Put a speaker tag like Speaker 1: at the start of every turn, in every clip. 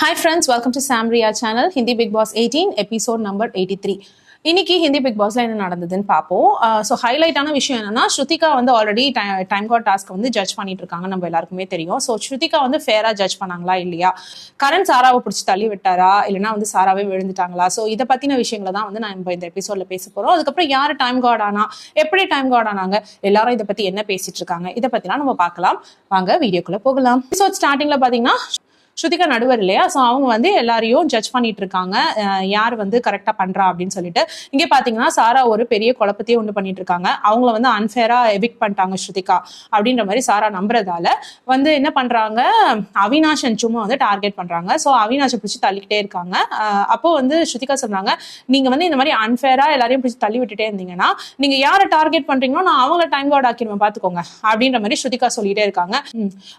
Speaker 1: Hi friends welcome to Samriya channel Hindi big boss eighteen episode number eighty three இன்னைக்கு Hindi big பாஸ்ல என்ன நடந்ததுன்னு பார்ப்போம். Uh, ஸோ ஹைலைட்டான விஷயம் என்னன்னா ஸ்ருதிகா வந்து ஆல்ரெடி டைம் கார்ட் டாஸ்க் வந்து ஜட்ஜ் பண்ணிட்டு இருக்காங்க நம்ம எல்லாருக்குமே தெரியும். ஸோ ஸ்ருதிகா வந்து ஃபேரா ஜட்ஜ் பண்ணாங்களா இல்லையா? கரண் சாராவை பிடிச்சி தள்ளி விட்டாரா? இல்லைனா வந்து சாராவே விழுந்துட்டாங்களா? ஸோ இதை பத்தின விஷயங்களை தான் வந்து நம்ம இந்த எபிசோட்ல பேச போறோம். அதுக்கப்புறம் யார் டைம் கார்ட் ஆனா? எப்படி டைம் கார்ட் ஆனாங்க? எல்லாரும் இதை பத்தி என்ன பேசிட்டு இருக்காங்க? இதை பத்திலாம் நம்ம பார்க்கலாம். வாங்க வீடியோக்குள்ள போகலாம். எபிசோட் ஸ்டார்டிங்ல பாத்தீங்கன்னா ஸ்ருதிகா நடுவர் இல்லையா? ஸோ அவங்க வந்து எல்லாரையும் ஜட்ஜ் பண்ணிட்டு இருக்காங்க யார் வந்து கரெக்டா பண்றா அப்படின்னு சொல்லிட்டு. இங்கே பார்த்தீங்கன்னா சாரா ஒரு பெரிய குழப்பத்தையே ஒன்று பண்ணிட்டு இருக்காங்க அவங்கள வந்து அன்ஃபேரா எவிக் பண்ணிட்டாங்க ஸ்ருதிகா அப்படின்ற மாதிரி சாரா நம்புறதால. வந்து என்ன பண்றாங்க? அவினாஷ் and சும்மா வந்து டார்கெட் பண்றாங்க. ஸோ அவினாஷை பிடிச்சி தள்ளிக்கிட்டே இருக்காங்க. அப்போ வந்து ஸ்ருதிகா சொல்றாங்க நீங்க வந்து இந்த மாதிரி அன்ஃபேரா எல்லாரையும் பிடிச்சி தள்ளி விட்டுட்டே இருந்தீங்கன்னா நீங்க யாரை டார்கெட் பண்றீங்களோ நான் அவங்கள டைம் கார்டு ஆக்கிடுவேன் பாத்துக்கோங்க. அப்படின்ற மாதிரி ஸ்ருதிகா சொல்லிட்டே இருக்காங்க.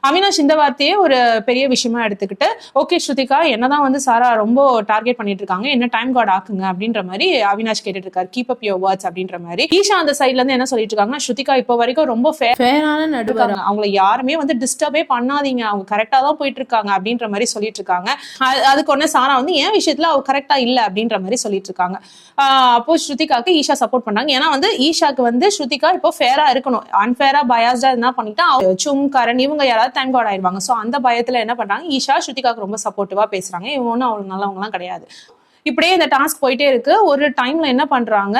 Speaker 1: அவினாஷ் இந்த வார்த்தையே ஒரு பெரிய விஷயமா எடுத்துக்கிட்டு ஓகே ஸ்ருதிகா என்னதான் வந்து சாரா ரொம்ப டார்கெட் பண்ணிட்டு இருக்காங்க என்ன டைம் கார்டு ஆக்குங்க அப்படின்ற மாதிரி அவினாஷ் கேட்டுட்டு இருக்காரு கீப் அப் யோர் வேர்ட்ஸ் அப்படின்ற மாதிரி. ஈஷா அந்த சைட்ல இருந்து என்ன சொல்லிட்டு இருக்காங்கன்னா ஸ்ருதிகா இப்போ வரைக்கும் ரொம்ப
Speaker 2: ஃபேரான நடுவர்
Speaker 1: இருக்காங்க. அவங்கள யாருமே வந்து டிஸ்டர்பே பண்ணாதீங்க. அவங்க கரெக்டா தான் போயிட்டு இருக்காங்க அப்படின்ற மாதிரி சொல்லிட்டு இருக்காங்க அது- அதுக்கு ஒண்ணு சாரா வந்து என் விஷயத்துல அவ கரெக்டா இல்ல? அப்படின்ற மாதிரி சொல்லிட்டு இருக்காங்க அப்போ ஸ்ருதிகாக்கு ஈஷா சப்போர்ட் பண்ணாங்க. ஏன்னா வந்து ஈஷாக்கு வந்து ஸ்ருதிகா இப்போ ஃபேரா இருக்கணும். அன்ஃபேரா பயாஸ்டா என்ன பண்ணிட்டா சும் கரண் இவங்க யாராவது டைம் கார்டு ஆயிடுவாங்க சோ அந்த பயத்துல என்ன பண்றாங்க? ஈஷா ஸ்ருதிகாக்கு ரொம்ப சப்போர்ட்டிவாக பேசுறாங்க. இவங்க ஒன்றும் அவ்வளோ நல்லவங்களாம் கிடையாது. இப்படியே இந்த டாஸ்க் போயிட்டே இருக்கு. ஒரு டைம்ல என்ன பண்றாங்க?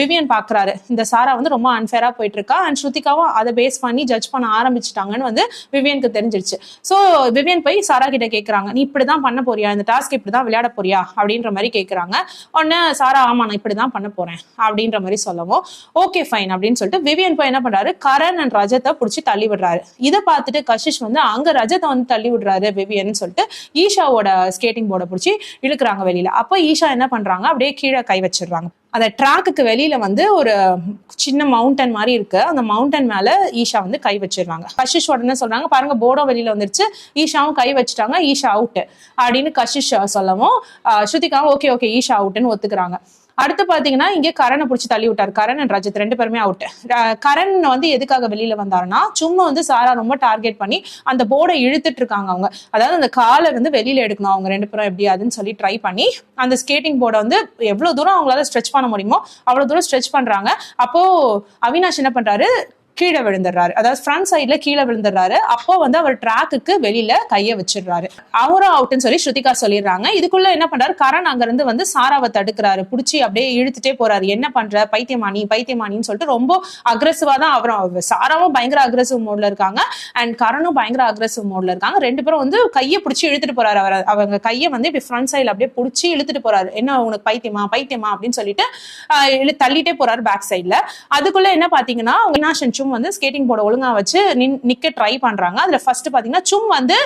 Speaker 1: விவியன் பாக்குறாரு. இந்த சாரா வந்து ரொம்ப அன்ஃபேரா போயிட்டு இருக்கா அண்ட் ஸ்ருதிகாவும் அதை பேஸ் பண்ணி ஜட்ஜ் பண்ண ஆரம்பிச்சிட்டாங்கன்னு வந்து விவியனுக்கு தெரிஞ்சிருச்சு. ஸோ விவியன் போய் சாரா கிட்ட கேட்கறாங்க நீ இப்படிதான் பண்ண போறியா? இந்த டாஸ்க் இப்படிதான் விளையாட போறியா? அப்படின்ற மாதிரி கேட்கறாங்க உடனே சாரா ஆமா நான் இப்படிதான் பண்ண போறேன். அப்படின்ற மாதிரி சொல்லவும் ஓகே ஃபைன் அப்படின்னு சொல்லிட்டு விவியன் போய் என்ன பண்றாரு? கரண் அண்ட் ரஜத்தை பிடிச்சி தள்ளி விடுறாரு. இதை பார்த்துட்டு கஷிஷ் வந்து அங்க ரஜத்தை வந்து தள்ளி விடுறாரு விவியன் சொல்லிட்டு ஈஷாவோட ஸ்கேட்டிங் போர்டை பிடிச்சி இழுக்கிறாங்க வெளியில. அப்போ அப்போ ஈஷா என்ன பண்றாங்க? அப்படியே கீழே கை வச்சிடுறாங்க. அந்த ட்ராக்குக்கு வெளியில வந்து ஒரு சின்ன மவுண்டன் மாதிரி இருக்கு. அந்த மவுண்டன் மேல ஈஷா வந்து கை வச்சிருவாங்க கஷிஷ் உடனே சொல்றாங்க பாருங்க போர்டும் வெளியில வந்துருச்சு. ஈஷாவும் கை வச்சுட்டாங்க ஈஷா அவுட் அப்படின்னு கஷிஷ் சொல்லவும் ஆஹ் ஸ்ருதிகாவும் ஓகே ஓகே ஈஷா அவுட்னு ஒத்துக்கிறாங்க. அடுத்து பாத்தீங்கன்னா இங்க கரனை பிடிச்சி தள்ளி விட்டார். கரண் அண்ட் ரஜித் ரெண்டு பேருமே அவுட் கரண் வந்து எதுக்காக வெளியில வந்தாருன்னா சும்மா வந்து சாரா ரொம்ப டார்கெட் பண்ணி அந்த போர்டை இழுத்துட்டு இருக்காங்க அவங்க. அதாவது அந்த காலை வந்து வெளியில எடுக்கணும் அவங்க ரெண்டு பேரும் எப்படியாதுன்னு சொல்லி ட்ரை பண்ணி அந்த ஸ்கேட்டிங் போர்டை வந்து எவ்வளவு தூரம் அவங்களால ஸ்ட்ரெச் பண்ண முடியுமோ அவ்வளவு தூரம் ஸ்ட்ரெச் பண்றாங்க. அப்போ அவினாஷ் என்ன பண்றாரு கீழே விழுந்துடுறாரு. அதாவது ஃப்ரண்ட் சைட்ல கீழே விழுந்துடுறாரு. அப்போ வந்து அவர் ட்ராக்குக்கு வெளியில கையை வச்சிடுறாரு. அவரும் அவுட்னு சொல்லி ஸ்ருதிகா சொல்லிடுறாங்க. இதுக்குள்ள என்ன பண்றாரு? கரண் அங்க இருந்து வந்து சாராவை தடுக்கிறாரு. புடிச்சு அப்படியே இழுத்துட்டே போறாரு. என்ன பண்ற? பைத்தியமானி பைத்தியமானின்னு சொல்லிட்டு ரொம்ப அக்ரெசிவா தான் அவரும் சாராவும் பயங்கர அக்ரெசிவ் மோட்ல இருக்காங்க. அண்ட் கரணும் பயங்கர அக்ரெசிவ் மோட்ல இருக்காங்க. ரெண்டு பேரும் வந்து கையை பிடிச்சி இழுத்துட்டு போறாரு. அவர் அவங்க கையை வந்து இப்படி ஃப்ரண்ட் சைட்ல அப்படியே பிடிச்சி இழுத்துட்டு போறாரு. என்ன உனக்கு பைத்தியமா? பைத்தியமா? அப்படின்னு சொல்லிட்டு தள்ளிட்டே போறாரு பேக் சைட்ல அதுக்குள்ள என்ன பாத்தீங்கன்னா வினாஷ் சும் வந்து ஸ்கேட்டிங் போர்டை ஒழுங்கா வச்சு நின்- நிற்க ட்ரை பண்றாங்க. அதுல ஃபர்ஸ்ட் பாத்தீங்கன்னா சும் வந்து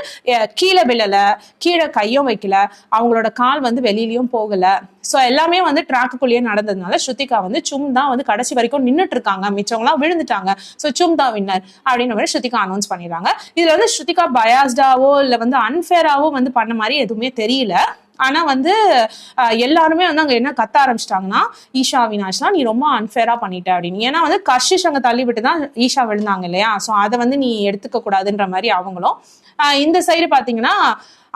Speaker 1: கீழே விழல கீழே கையும் வைக்கல அவங்களோட கால் வந்து வெளியிலயும் போகல. ஸோ எல்லாமே வந்து ட்ராக்குக்குள்ளேயே நடந்ததுனால ஸ்ருதிகா வந்து சும் தான் வந்து கடைசி வரைக்கும் நின்னுட்டு இருக்காங்க மிச்சவங்களாம் விழுந்துட்டாங்க. ஸோ சும் தான் வின்னர் அப்படின்ற மாதிரி ஸ்ருதிகா அனௌன்ஸ் பண்ணிடுறாங்க. இதுல வந்து ஸ்ருதிகா பயாஸ்டாவோ இல்லை வந்து அன்ஃபேராவோ வந்து பண்ண மாதிரி எதுவுமே தெரியல. ஆனா வந்து அஹ், எல்லாருமே வந்து அங்க என்ன கத்த ஆரம்பிச்சிட்டாங்கன்னா ஈஷா அவினாஷ்லாம் நீ ரொம்ப அன்ஃபேரா பண்ணிட்ட அப்படின்னு. ஏன்னா வந்து கஷிஷ் அங்க தள்ளி விட்டு தான் ஈஷா விழுந்தாங்க இல்லையா? சோ அதை வந்து நீ எடுத்துக்க கூடாதுன்ற மாதிரி அவங்களும் இந்த சைடு பாத்தீங்கன்னா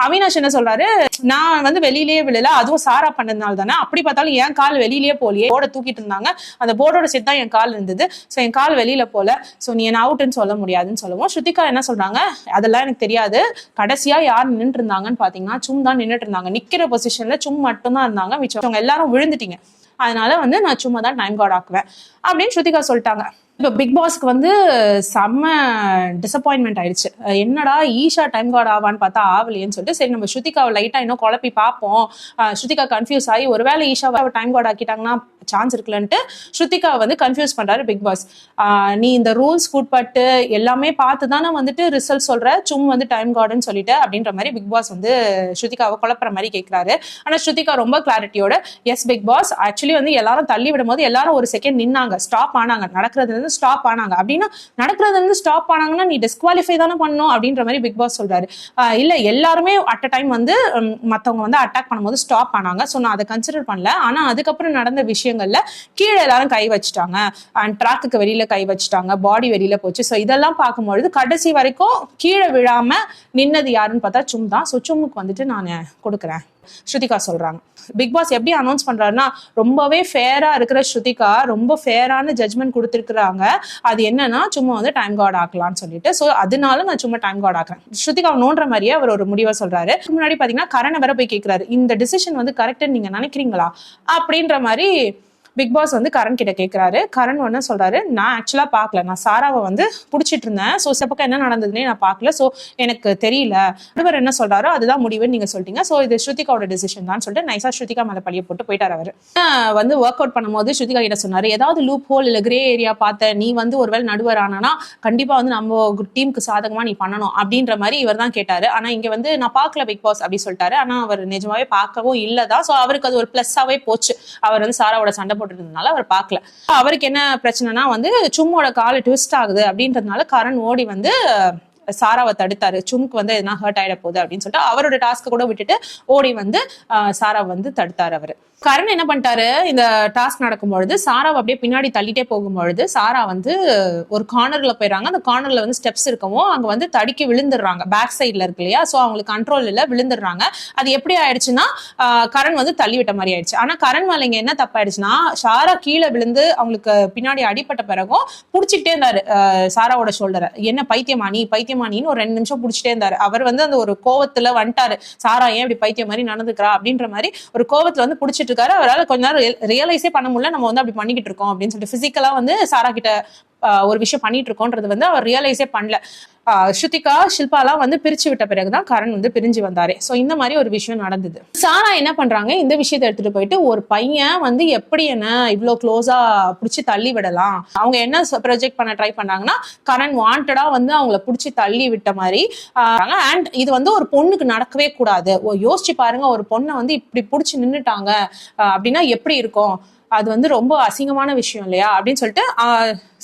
Speaker 1: அவினாஷ் என்ன சொல்றாரு? நான் வந்து வெளியிலேயே விழல அதுவும் சாரா பண்ணதுனால தானே. அப்படி பார்த்தாலும் என் கால் வெளியிலேயே போலியே போர்டை தூக்கிட்டு இருந்தாங்க. அந்த போர்டோட சேர்த்து தான் என் கால் இருந்தது. ஸோ என் கால் வெளியில போல. ஸோ நீ என்ன அவுட்டுன்னு சொல்ல முடியாதுன்னு சொல்லுவோம். ஸ்ருதிகா என்ன சொல்றாங்க? அதெல்லாம் எனக்கு தெரியாது. கடைசியா யார் நின்றுட்டு இருந்தாங்கன்னு பாத்தீங்கன்னா சும் தான் நின்றுட்டு இருந்தாங்க நிக்கிற பொசிஷன்ல சும் மட்டும்தான் இருந்தாங்க. இருந்தாங்க மிச்சவங்க எல்லாரும் விழுந்துட்டீங்க. அதனால வந்து நான் சும்மா தான் டைம் கார்டு ஆக்குவேன். அப்படின்னு ஸ்ருதிகா சொல்லிட்டாங்க. இப்போ பிக் பாஸ்க்கு வந்து செம்ம டிசப்பாயின்மெண்ட் ஆயிடுச்சு. என்னடா ஈஷா டைம் கார்டு ஆவான்னு பார்த்தா ஆகலையேன்னு சொல்லிட்டு சரி நம்ம ஸ்ருதிகாவை லைட்டாக இன்னும் குழப்பி பார்ப்போம். ஸ்ருதிகா கன்ஃபியூஸ் ஆகி ஒருவேளை ஈஷாவை டைம் கார்டு ஆக்கிட்டாங்கன்னா சான்ஸ் இருக்கலன்ட்டு ஸ்ருதிகா வந்து கன்ஃபியூஸ் பண்ணுறாரு பிக் பாஸ் நீ இந்த ரூல்ஸ் உட்பட்டு எல்லாமே பார்த்து தானே வந்துட்டு ரிசல்ட் சொல்கிற சும் வந்து டைம் கார்டுன்னு சொல்லிட்டு அப்படின்ற மாதிரி பிக் பாஸ் வந்து ஸ்ருதிகாவை குழப்புற மாதிரி கேட்குறாரு ஆனால் ஸ்ருதிகா ரொம்ப கிளாரிட்டியோட எஸ் பிக் பாஸ் ஆக்சுவலி வந்து எல்லாரும் தள்ளி விடும் போது எல்லாரும் ஒரு செகண்ட் நின்னாங்க. ஸ்டாப் ஆனாங்க. நடக்கிறதுல வந்து ஸ்டாப் ஆனாங்க. அப்படின்னா நடக்கிறது வந்து ஸ்டாப் ஆனாங்கன்னா நீ டிஸ்குவாலிஃபை தானே பண்ணும் அப்படின்ற மாதிரி பிக் பாஸ் சொல்றாரு. இல்ல எல்லாருமே அட் அ டைம் வந்து மத்தவங்க வந்து அட்டாக் பண்ணும்போது ஸ்டாப் ஆனாங்க. ஸோ நான் அதை கன்சிடர் பண்ணல. ஆனா அதுக்கப்புறம் நடந்த விஷயங்கள்ல கீழே எல்லாரும் கை வச்சுட்டாங்க. அண்ட் ட்ராக்குக்கு வெளியில கை வச்சுட்டாங்க. பாடி வெளியில போச்சு. ஸோ இதெல்லாம் பார்க்கும்பொழுது கடைசி வரைக்கும் கீழே விழாம நின்னது யாருன்னு பார்த்தா சும் தான். ஸோ சும்முக்கு வந்துட்டு நான் கொடுக்குறேன். ஸ்ருதிகா சொல்றாங்க. பிக் பாஸ் எப்படி அனௌன்ஸ் பண்றாருன்னா ரொம்பவே ஃபேரா இருக்கிற ஸ்ருதிகா ரொம்ப ஃபேரான ஜட்மெண்ட் கொடுத்துருக்குறாங்க. அது என்னன்னா சும்மா வந்து டைம் கார்டு ஆக்கலாம்னு சொல்லிட்டு. ஸோ அதனால நான் சும்மா டைம் கார்டு ஆக்குறேன். ஸ்ருதிகா நோன்ற மாதிரியே அவர் ஒரு முடிவை சொல்றாரு. முன்னாடி பாத்தீங்கன்னா கரணை வர போய் கேட்கிறாரு இந்த டிசிஷன் வந்து கரெக்ட்னு நீங்க நினைக்கிறீங்களா? அப்படின்ற மாதிரி பிக் பாஸ் வந்து கரண் கிட்ட கேட்குறாரு கரண் ஒன்று சொல்கிறாரு நான் ஆக்சுவலாக பார்க்கல. நான் சாராவை வந்து பிடிச்சிட்டு இருந்தேன். ஸோ பக்கம் என்ன நடந்ததுன்னே நான் பார்க்கல. ஸோ எனக்கு தெரியல. நடுவர் என்ன சொல்கிறாரோ அதுதான் முடிவுன்னு நீங்கள் சொல்லிட்டீங்க. ஸோ இது ஸ்ருதிகாவோட டிசிஷன் தான் சொல்லிட்டு நைஸாக ஸ்ருதிகா மேலே பழிய போட்டு போயிட்டார் அவர். வந்து ஒர்க் அவுட் பண்ணும்போது ஸ்ருதிகா கிட்ட சொன்னார் ஏதாவது லூப் ஹோல் இல்லை கிரே ஏரியா பார்த்த நீ வந்து ஒருவேளை நடுவர் ஆனானா கண்டிப்பாக வந்து நம்ம டீமுக்கு சாதகமாக நீ பண்ணணும். அப்படின்ற மாதிரி இவர் தான் கேட்டார். ஆனால் இங்கே வந்து நான் பார்க்கல பிக் பாஸ் அப்படி சொல்லிட்டாரு. ஆனால் அவர் நிஜமாவே பார்க்கவும் இல்லை தான் ஸோ அவருக்கு அது ஒரு ப்ளஸ்ஸாகவே போச்சு. அவர் வந்து சாராவோட சண்டை போட்டுருந்ததுனால அவர் பார்க்கல. அவருக்கு என்ன பிரச்சனைனா வந்து சும்மோட கால் ட்விஸ்ட் ஆகுது. அப்படின்றதுனால கரண் ஓடி வந்து சாராவை தடுத்தாரு. சும்க்கு வந்து எதனா ஹர்ட் ஆயிட போகுது அப்படின்னு சொல்லிட்டு அவரோட டாஸ்க்கு கூட விட்டுட்டு ஓடி வந்து சாரா சாராவை வந்து தடுத்தாரு அவரு. கரண் என்ன பண்ணிட்டாரு? இந்த டாஸ்க் நடக்கும்பொழுது சாராவை அப்படியே பின்னாடி தள்ளிட்டே போகும்பொழுது சாரா வந்து ஒரு கார்னர்ல போயிடுறாங்க. அந்த கார்னர்ல வந்து ஸ்டெப்ஸ் இருக்கவும் அங்க வந்து தடுக்கி விழுந்துடுறாங்க. பேக் சைட்ல இருக்கு இல்லையா? ஸோ அவங்களுக்கு கண்ட்ரோல் இல்ல விழுந்துடுறாங்க. அது எப்படி ஆயிடுச்சுன்னா கரண் வந்து தள்ளி விட்ட மாதிரி ஆயிடுச்சு. ஆனா கரண் மேல இங்க என்ன தப்பாயிடுச்சுன்னா சாரா கீழே விழுந்து அவங்களுக்கு பின்னாடி அடிபட்ட பிறகும் பிடிச்சிக்கிட்டே இருந்தாரு சாராவோட ஷோல்டரை என்ன பைத்தியமா? நீ பைத்தியமா பைத்தியமானின்னு ஒரு ரெண்டு நிமிஷம் பிடிச்சிட்டே இருந்தாரு. அவர் வந்து அந்த ஒரு கோவத்துல வந்துட்டாரு. சாரா ஏன் இப்படி பைத்தியம் மாதிரி நடந்துக்கிறா? அப்படின்ற மாதிரி ஒரு கோவத்துல வந்து பிடிச்சிட்டு இருக்காரு. அவரால் கொஞ்ச நேரம் ரியலைஸே பண்ண முடியல. நம்ம வந்து அப்படி பண்ணிக்கிட்டு இருக்கோம் அப்படின்னு சொல்லிட்டு பிசிக்கலா வந்து சாரா கிட்ட ஒரு விஷயம் பண்ணிட்டு இருக்கோன்றது வந்து அவர் ரியலைஸே பண்ணல. ஸ்ருதிகா ஷில்பாலாம் வந்து பிரிச்சு விட்ட பிறகுதான் கரண் வந்து பிரிஞ்சு வந்தாரு. ஸோ இந்த மாதிரி ஒரு விஷயம் நடந்தது. சாரா என்ன பண்றாங்க? இந்த விஷயத்தை எடுத்துட்டு போயிட்டு ஒரு பையன் வந்து எப்படி என்ன இவ்வளோ க்ளோஸா பிடிச்சி தள்ளி விடலாம்? அவங்க என்ன ப்ரொஜெக்ட் பண்ண ட்ரை பண்ணாங்கன்னா கரண் வாண்டடா வந்து அவங்கள பிடிச்சி தள்ளி விட்ட மாதிரி அண்ட் இது வந்து ஒரு பொண்ணுக்கு நடக்கவே கூடாது. ஓ, யோசிச்சு பாருங்க ஒரு பொண்ணை வந்து இப்படி பிடிச்சி நின்னுட்டாங்க அப்படின்னா எப்படி இருக்கும்? அது வந்து ரொம்ப அசிங்கமான விஷயம் இல்லையா? அப்படின்னு சொல்லிட்டு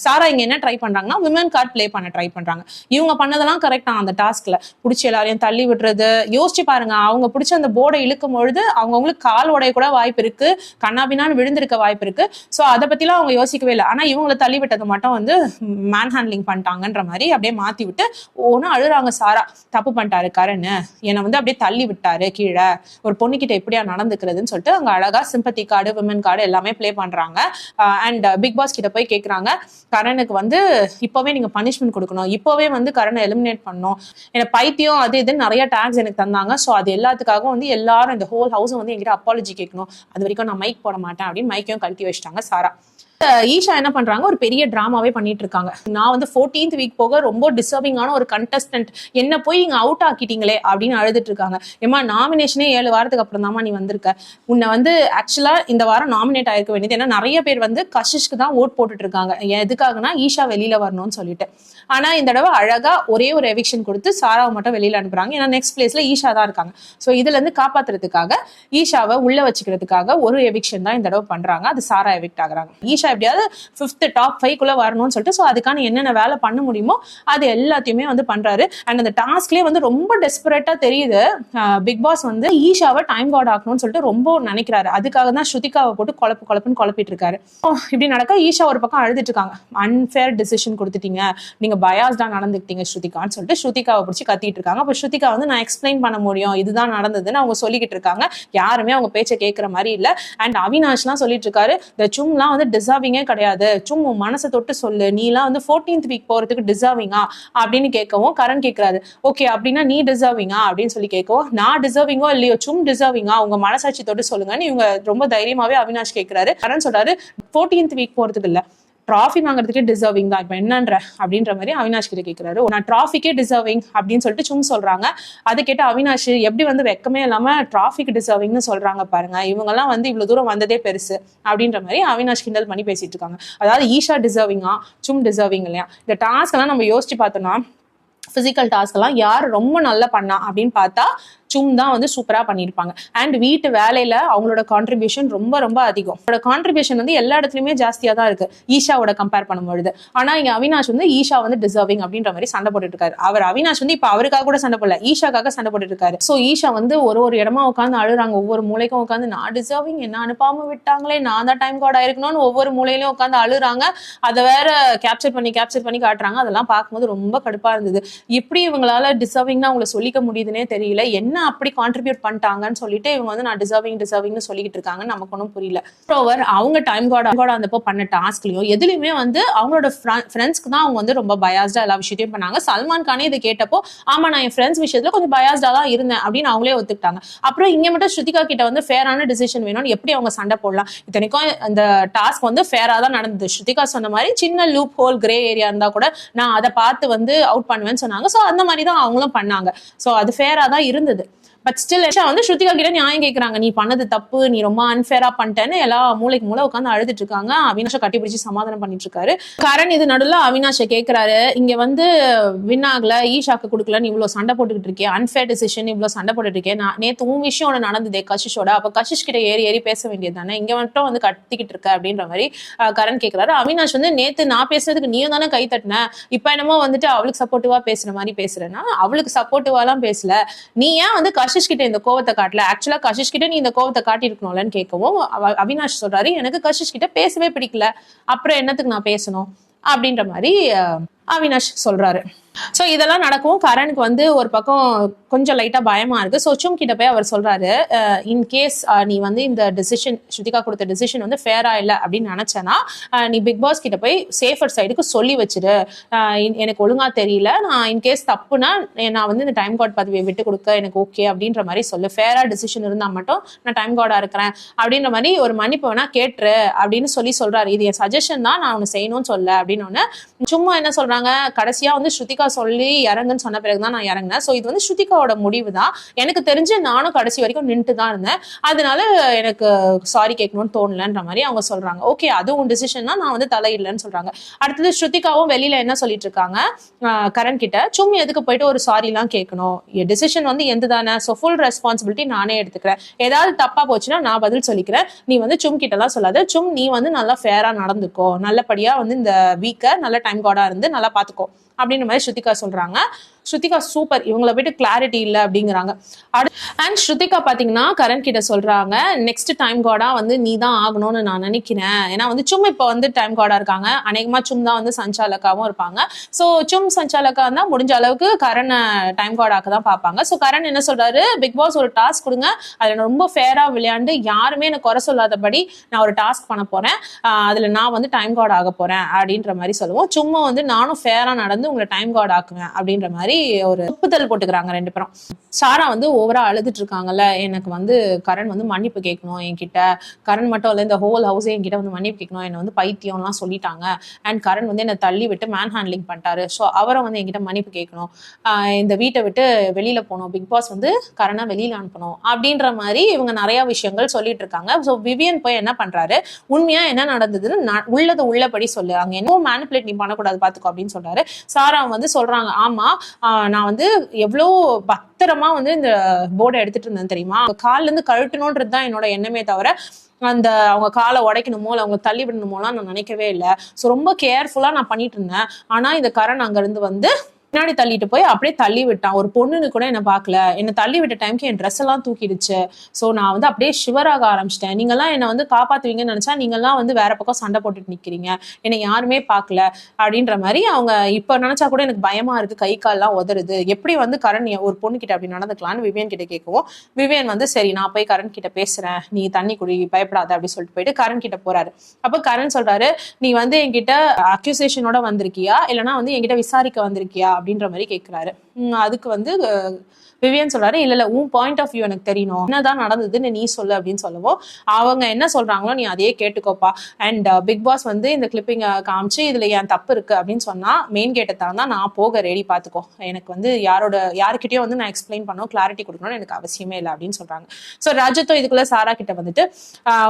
Speaker 1: சாரா இங்க என்ன ட்ரை பண்றாங்கன்னா விமன் கார்ட் ப்ளே பண்ண ட்ரை பண்றாங்க. இவங்க பண்ணதெல்லாம் கரெக்டா அந்த டாஸ்க்ல பிடிச்சி எல்லாரையும் தள்ளி விடுறது. யோசிச்சு பாருங்க அவங்க பிடிச்ச அந்த போர்டை இழுக்கும் பொழுது அவங்கவுங்களுக்கு கால் உடைய கூட வாய்ப்பு இருக்கு. கண்ணாபின்னான்னு விழுந்திருக்க வாய்ப்பு இருக்கு. ஸோ அதை பத்திலாம் அவங்க யோசிக்கவே இல்லை. ஆனா இவங்களை தள்ளி விட்டது மட்டும் வந்து மேன் ஹேண்ட்லிங் பண்ணிட்டாங்கன்ற மாதிரி அப்படியே மாத்தி விட்டு ஒன்றும் அழுறாங்க சாரா தப்பு பண்ணிட்டாரு கரண். என்னை வந்து அப்படியே தள்ளி விட்டாரு கீழே. ஒரு பொண்ணுகிட்ட எப்படியா நடந்துக்கிறதுன்னு சொல்லிட்டு அங்க அழகா சிம்பத்தி கார்டு விமன் கார்டு எல்லாமே ப்ளே பண்றாங்க. அண்ட் பிக் பாஸ் கிட்ட போய் கேட்குறாங்க கரனுக்கு வந்து இப்போவே நீங்க பனிஷ்மெண்ட் கொடுக்கணும். இப்போவே வந்து கரனை எலிமினேட் பண்ணோம். எனக்கு பைத்தியம் அது இதுன்னு நிறைய டேக்ஸ் எனக்கு தந்தாங்க. ஸோ அது எல்லாத்துக்காகவும் வந்து எல்லாரும் இந்த ஹோல் ஹவுஸ் வந்து என்கிட்ட அப்பாலஜி கேட்கணும். அது வரைக்கும் நான் மைக் போட மாட்டேன் அப்படின்னு மைக்கையும் கழட்டி வச்சிட்டாங்க சாரா. ஈஷா என்ன பண்றாங்க? ஒரு பெரிய டிராமாவே பண்ணிட்டு இருக்காங்க நான் வந்து 14th வீக் போக ரொம்ப டிசர்விங்கான ஒரு கண்டஸ்டன்ட் என்ன போய் இங்க அவுட் ஆக்கிட்டீங்களே அப்படின்னு அழுதுட்டு இருக்காங்க ஏமா நாமினேஷனே ஏழு வாரத்துக்கு அப்புறம் தாமா நீ வந்திருக்க. உன்னை வந்து ஆக்சுவலா இந்த வாரம் நாமினேட் ஆயிருக்க வேண்டியது. ஏன்னா நிறைய பேர் வந்து கஷிஷ்க்கு தான் ஓட் போட்டுட்டு இருக்காங்க எதுக்காகனா ஈஷா வெளியில வரணும்னு சொல்லிட்டு. ஆனா இந்த தடவை அழகா ஒரே ஒரு எவிக்ஷன் கொடுத்து சாராவை மட்டும் வெளியில அனுப்புறாங்க. ஏன்னா நெக்ஸ்ட் பிளேஸ்ல ஈஷா தான் இருக்காங்க. சோ இதுல இருந்து காப்பாத்துறதுக்காக ஈஷாவை உள்ள வச்சுக்கிறதுக்காக ஒரு எவிக்ஷன் தான் இந்த தடவை பண்றாங்க. அது சாரா எவிக்ட் ஆகுறாங்க. ஈஷா எப்படியாவது ஃபிஃப்த் டாப் ஃபைவ் குள்ள வரணும்னு சொல்லிட்டு ஸோ அதுக்கான என்னென்ன வேலை பண்ண முடியுமோ அது எல்லாத்தையுமே வந்து பண்றாரு. அண்ட் அந்த டாஸ்க்லயே வந்து ரொம்ப டெஸ்பரேட்டா தெரியுது. பிக் பாஸ் வந்து ஈஷாவை டைம் கார்டு ஆக்கணும்னு சொல்லிட்டு ரொம்ப நினைக்கிறாரு. அதுக்காக தான் ஸ்ருதிகாவை போட்டு குழப்பு குழப்புன்னு குழப்பிட்டு இருக்காரு. ஓ, இப்படி நடக்க ஈஷா ஒரு பக்கம் அழுதுட்டு இருக்காங்க. அன்ஃபேர் டிசிஷன் கொடுத்துட்டீங்க. நீங்க பயாஸ்டா நடந்துக்கிட்டீங்க ஸ்ருதிகான்னு சொல்லிட்டு ஸ்ருதிகாவை பிடிச்சி கத்திட்டு இருக்காங்க. அப்ப ஸ்ருதிகா வந்து நான் எக்ஸ்பிளைன் பண்ண முடியும். இதுதான் நடந்ததுன்னு அவங்க சொல்லிக்கிட்டு இருக்காங்க. யாருமே அவங்க பேச்சை கேட்குற மாதிரி இல்ல. அண்ட் அவினாஷ்லாம் சொல்லிட்டு இருக்காரு. இந்த சும்லாம் வந்து டிசர்விங்கே கிடையாது. சும்மா மனசை தொட்டு சொல்லு. நீலாம் வந்து 14th வீக் போறதுக்கு டிசர்விங்கா அப்படின்னு கேட்கவும் கரண் கேட்கறாரு. ஓகே அப்படின்னா நீ டிசர்விங்கா அப்படின்னு சொல்லி கேட்கவும் நான் டிசர்விங்கோ இல்லையோ? சும் டிசர்விங்கா உங்க மனசாட்சி தொட்டு சொல்லுங்கன்னு இவங்க ரொம்ப தைரியமாவே அவினாஷ் கேட்கிறாரு. கரண் சொல்றாரு 14th வீக் போறதுக்கு இல்லை. ட்ராஃபி வாங்குறதுக்கே டிசர்விங் தான். இப்போ என்னன்ற அப்படின்ற மாதிரி அவினாஷ் கிட்ட கேட்கிறாரு நான் டிராஃபிக்கே டிசர்விங் அப்படின்னு சொல்லிட்டு சும் சொல்றாங்க. அதை கேட்டு அவினாஷ் எப்படி வந்து வெக்கமே இல்லாம டிராஃபிக் டிசர்விங்னு சொல்றாங்க பாருங்க. இவங்கெல்லாம் வந்து இவ்வளவு தூரம் வந்ததே பெருசு அப்படின்ற மாதிரி அவினாஷ் கிண்டல் பண்ணி பேசிட்டு இருக்காங்க. அதாவது ஈஷா டிசர்விங்கா சும் டிசர்விங் இல்லையா? இந்த டாஸ்க் எல்லாம் நம்ம யோசிச்சு பார்த்தோம்னா பிசிக்கல் டாஸ்க் எல்லாம் யார் ரொம்ப நல்லா பண்ணா அப்படின்னு பார்த்தா காஸ்டியூம் தான் வந்து சூப்பராக பண்ணியிருப்பாங்க. அண்ட் வீட்டு வேலையில அவங்களோட கான்ட்ரிபியூஷன் ரொம்ப ரொம்ப அதிகம். அவரோட கான்ட்ரிபியூஷன் வந்து எல்லா இடத்துலையுமே ஜாஸ்தியாக தான் இருக்கு. ஈஷாவோட கம்பேர் பண்ணும்பொழுது. ஆனால் இங்கே அவினாஷ் வந்து ஈஷா வந்து டிசர்விங் அப்படின்ற மாதிரி சண்டை போட்டுட்டு இருக்காரு. அவர் அவினாஷ் வந்து இப்போ அவருக்காக கூட சண்டை போடல. ஈஷாக்காக சண்டை போட்டுட்டு இருக்காரு. ஸோ ஈஷா வந்து ஒரு ஒரு இடமா உட்காந்து அழுறாங்க. ஒவ்வொரு மூலைக்கும் உட்காந்து நான் டிசர்விங் என்ன அனுப்பாம விட்டாங்களே? நான் தான் டைம் கார்டு ஆயிருக்கணும்னு ஒவ்வொரு மூலையிலையும் உட்காந்து அழுறாங்க. அதை வேற கேப்சர் பண்ணி கேப்சர் பண்ணி காட்டுறாங்க. அதெல்லாம் பார்க்கும்போது ரொம்ப கடுப்பா இருந்தது. எப்படி இவங்களால டிசர்விங்னா அவங்களை சொல்லிக்க முடியுதுன்னே தெரியல. என்ன அப்படி கான்ட்ரிபியூட் பண்ணிட்டாங்கன்னு சொல்லிட்டு இவங்க வந்து நான் டிசர்விங் டிசர்விங்னு சொல்லிக்கிட்டு இருக்காங்க. நமக்கு ஒன்றும் புரியல. ஓவர் அவங்க டைம் கார்டு கார்டு அந்தப்போ பண்ண டாஸ்க்லையும் எதுலையுமே வந்து அவங்களோட ஃப்ரெண்ட்ஸ்க்கு தான் அவங்க வந்து ரொம்ப பயாஸ்டா எல்லா விஷயத்தையும் பண்ணாங்க. சல்மான் கானே இதை கேட்டப்போ ஆமா நான் என் ஃப்ரெண்ட்ஸ் விஷயத்துல கொஞ்சம் பயாஸ்டா தான் இருந்தேன் அப்படின்னு அவங்களே ஒத்துக்கிட்டாங்க. அப்புறம் இங்க மட்டும் ஸ்ருதிகா கிட்ட வந்து ஃபேரான டிசிஷன் வேணும்னு எப்படி அவங்க சண்டை போடலாம்? இத்தனைக்கும் அந்த டாஸ்க் வந்து ஃபேரா தான் நடந்தது. ஸ்ருதிகா சொன்ன மாதிரி சின்ன லூப் ஹோல் கிரே ஏரியா இருந்தா கூட நான் அதை பார்த்து வந்து அவுட் பண்ணுவேன்னு சொன்னாங்க. ஸோ அந்த மாதிரி தான் அவங்களும் பண்ணாங்க. ஸோ அது ஃபேரா தான் இருந்தது. பட் ஸ்டில் வந்து ஸ்ருதிகா கிட்ட நியாயம் கேட்கறாங்க நீ பண்ணது தப்பு நீ ரொம்ப அன்ஃபேரா பண்ணிட்டேன்னு எல்லா மூளைக்கு மூளை உட்காந்து அழுதுட்டு இருக்காங்க. அவினாஷை கட்டி பிடிச்சி சமாதானம் பண்ணிட்டு இருக்காரு. கரண் இது நடுவில் அவினாஷை கேட்கிறாரு இங்க வந்து வின் ஆகல ஈஷாக்கு கொடுக்கலன்னு இவ்வளவு சண்டை போட்டுக்கிட்டு இருக்கேன் அன்ஃபேர் டிசிஷன் இவ்வளவு சண்டை போட்டுட்டு இருக்கேன் நான் நேத்து உன் விஷயம் ஒன்று நடந்ததே கஷிஷோட. அப்ப கஷிஷ் கிட்ட ஏறி ஏறி பேச வேண்டியது தானே இங்க மட்டும் வந்து கத்திக்கிட்டு இருக்க அப்படின்ற மாதிரி கரண் கேட்கிறாரு அவினாஷ் வந்து நேத்து நான் பேசுறதுக்கு நீயும் தானே கை தட்டின? இப்ப என்னமோ வந்துட்டு அவளுக்கு சப்போர்ட்டிவா பேசுற மாதிரி பேசுறேன்னா அவளுக்கு சப்போர்ட்டிவாலாம் பேசல. நீ ஏன் வந்து கஷிஷ் கிட்ட இந்த கோவத்தை காட்டல. ஆக்சுவலா கஷிஷ் கிட்ட நீ இந்த கோவத்தை காட்டியிருக்கணும்லன்னு கேட்கவும் அவினாஷ் சொல்றாரு எனக்கு கஷிஷ் கிட்ட பேசவே பிடிக்கல. அப்புறம் என்னத்துக்கு நான் பேசணும்? அப்படின்ற மாதிரி அவினாஷ் சொல்றாரு. சோ இதெல்லாம் நடக்கும். கரனுக்கு வந்து ஒரு பக்கம் கொஞ்சம் லைட்டா பயமா இருக்கு. ஸோ சும் கிட்ட போய் அவர் சொல்றாரு இன்கேஸ் நீ வந்து இந்த டெசிஷன் ஸ்ருதிகா கொடுத்த டெசிஷன் வந்து ஃபேரா இல்லை அப்படின்னு நினைச்சேன்னா நீ பிக் பாஸ் கிட்ட போய் சேஃபர் சைடுக்கு சொல்லி வச்சிரு. அஹ், எனக்கு ஒழுங்கா தெரியல. நான் இன்கேஸ் தப்புனா நான் வந்து இந்த டைம் கார்டு பதவியை விட்டு கொடுக்க எனக்கு ஓகே அப்படின்ற மாதிரி சொல்லு. ஃபேரா டெசிஷன் இருந்தா மட்டும் நான் டைம் கார்டாக இருக்கிறேன் அப்படின்ற மாதிரி ஒரு மன்னிப்பு வேணா கேட்டுரு அப்படின்னு சொல்லி சொல்றாரு. இது என் சஜஷன் தான். நான் உனக்கு செய்யணும்னு சொல்ல அப்படின்னு ஒன்று சும்மா என்ன சொல்றாங்க? கடைசியாக வந்து ஸ்ருதிகா சொல்லி இறங்குன்னு சொன்ன பிறகுதான் நான் இறங்கினேன். ஸோ இது வந்து ஸ்ருதிகாவோட முடிவு தான் எனக்கு தெரிஞ்சு நானும் கடைசி வரைக்கும் நின்றுட்டு தான் இருந்தேன். அதனால எனக்கு சாரி கேட்கணும்னு தோணலன்ற மாதிரி அவங்க சொல்றாங்க. ஓகே அது உன் டிசிஷன் தான். நான் வந்து தலையிடலன்னு சொல்றாங்க. அடுத்தது ஸ்ருதிகாவும் வெளியில என்ன சொல்லிட்டு இருக்காங்க? கரண் கிட்ட சும்மா எதுக்கு போயிட்டு ஒரு சாரி எல்லாம் கேட்கணும்? டிசிஷன் வந்து எந்த தானே ஸோ ஃபுல் ரெஸ்பான்சிபிலிட்டி நானே எடுத்துக்கிறேன். ஏதாவது தப்பா போச்சுன்னா நான் பதில் சொல்லிக்கிறேன். நீ வந்து சும் கிட்ட எல்லாம் சொல்லாத. சும் நீ வந்து நல்லா ஃபேரா நடந்துக்கோ. நல்லபடியா வந்து இந்த வீக்கை நல்ல டைம் கார்டா இருந்து நல்லா பாத்துக்கோ. அப்படின்ற மாதிரி ஸ்ருதிகா சொல்றாங்க. ஸ்ருதிகா சூப்பர். இவங்கள போயிட்டு கிளாரிட்டி இல்லை அப்படிங்கிறாங்க. அண்ட் ஸ்ருதிகா பார்த்தீங்கன்னா கரண் கிட்ட சொல்றாங்க நெக்ஸ்ட் டைம் கார்டா வந்து நீ தான் ஆகணும்னு நான் நினைக்கிறேன். ஏன்னா வந்து சும் இப்போ வந்து டைம் கார்டா இருக்காங்க. அநேகமா சும் தான் வந்து சஞ்சாலக்காவும் இருப்பாங்க. ஸோ சும் சஞ்சாலக்கா தான் முடிஞ்ச அளவுக்கு கரணை டைம் கார்டாக்க தான் பார்ப்பாங்க ஸோ கரண் என்ன சொல்றாரு? பிக் பாஸ் ஒரு டாஸ்க் கொடுங்க. அதில் ரொம்ப ஃபேராக விளையாண்டு யாருமே எனக்கு குறை சொல்லாதபடி நான் ஒரு டாஸ்க் பண்ண போறேன். அதில் நான் வந்து டைம் கார்டு ஆக போறேன். அப்படின்ற மாதிரி சொல்லுவோம். சும்மா வந்து நானும் ஃபேராக நடந்து உங்களை டைம் கார்டு ஆக்குவேன் அப்படின்ற மாதிரி ஒரு ஒப்புதல் போட்டுக்கிறாங்க ரெண்டு பேரும். சாரா வந்து ஓவரா அழுதுட்டு இருக்காங்கல்ல. எனக்கு வந்து கரண் வந்து மன்னிப்பு கேட்கணும் என்கிட்ட. கரண் மட்டும் இல்லை இந்த ஹோல் ஹவுஸே என்கிட்ட வந்து மன்னிப்பு கேட்கணும். என்னை வந்து பைத்தியம்லாம் சொல்லிட்டாங்க. அண்ட் கரண் வந்து என்னை தள்ளி விட்டு மேன் ஹேண்ட்லிங் பண்ணிட்டாரு. ஸோ அவரை வந்து என்கிட்ட மன்னிப்பு கேட்கணும். இந்த வீட்டை விட்டு வெளியில போகணும். பிக் பாஸ் வந்து கரணை வெளியில அனுப்பணும். அப்படின்ற மாதிரி இவங்க நிறைய விஷயங்கள் சொல்லிட்டு இருக்காங்க. ஸோ விவியன் போய் என்ன பண்றாரு? உண்மையா என்ன நடந்ததுன்னு உள்ளதை உள்ளபடி சொல்லு. அங்க என்ன மேனிபுலேட் நீ பண்ணக்கூடாது பாத்துக்கோ அப்படின்னு சொல்றாரு. சாரா வந்து சொல்றாங்க ஆமா நான் வந்து எவ்வளோ பத்திரமா வந்து இந்த போர்டை எடுத்துட்டு இருந்தேன் தெரியுமா? கால்ல இருந்து கழட்டணுன்றது தான் என்னோட எண்ணமே தவிர அந்த அவங்க காலை உடைக்கணுமோ இல்லை அவங்க தள்ளி விடணுமோலாம் நான் நினைக்கவே இல்லை. ஸோ ரொம்ப கேர்ஃபுல்லாக நான் பண்ணிட்டு இருந்தேன். ஆனால் இந்த கரண் அங்கேருந்து வந்து பின்னாடி தள்ளிட்டு போய் அப்படியே தள்ளி விட்டான். ஒரு பொண்ணுன்னு கூட என்ன பார்க்கல. என்னை தள்ளி விட்ட டைம்க்கு என் ட்ரெஸ் எல்லாம் தூக்கிடுச்சு. ஸோ நான் வந்து அப்படியே ஷிவராக ஆரம்பிச்சிட்டேன். நீங்கள்லாம் என்னை வந்து காப்பாற்றுவீங்கன்னு நினச்சா நீங்கள்லாம் வந்து வேற பக்கம் சண்டை போட்டுட்டு நிற்கிறீங்க என்னை யாருமே பார்க்கல அப்படின்ற மாதிரி அவங்க இப்போ நினச்சா கூட எனக்கு பயமாக இருக்குது கை கால்லாம் உதறுது. எப்படி வந்து கரண் ஒரு பொண்ணு கிட்ட அப்படி நடந்துக்கலாம்னு விவியன் கிட்ட கேட்கவும். விவியன் வந்து சரி நான் போய் கரண் கிட்ட பேசுகிறேன் நீ தண்ணி குடி பயப்படாத அப்படி சொல்லிட்டு போயிட்டு கரண் கிட்ட போறாரு. அப்போ கரண் சொல்றாரு நீ வந்து என்கிட்ட அக்யூசேஷனோட வந்திருக்கியா? இல்லைன்னா வந்து என்கிட்ட விசாரிக்க வந்திருக்கியா? அப்படின்ற மாதிரி கேட்குறாரு அதுக்கு வந்து விவியன் சொல்றாரு இல்ல இல்ல உன் பாயிண்ட் ஆஃப் வியூ எனக்கு தெரியணும். என்னதான் நடந்ததுன்னு நீ சொல்லு அப்படின்னு சொல்லவோ அவங்க என்ன சொல்றாங்களோ நீ அதையே கேட்டுக்கோப்பா. அண்ட் பிக் பாஸ் வந்து இந்த கிளிப்பிங்க காமிச்சு இதுல என் தப்பு இருக்கு அப்படின்னு சொன்னா மெயின் கேட்டை தான் நான் போக ரெடி பாத்துக்கோ. எனக்கு வந்து யாரோட யாருக்கிட்டயும் வந்து நான் எக்ஸ்பிளைன் பண்ணணும் கிளாரிட்டி கொடுக்கணும்னு எனக்கு அவசியமே இல்லை அப்படின்னு சொல்றாங்க. ஸோ ராஜத்தோ இதுக்குள்ள சாரா கிட்ட வந்துட்டு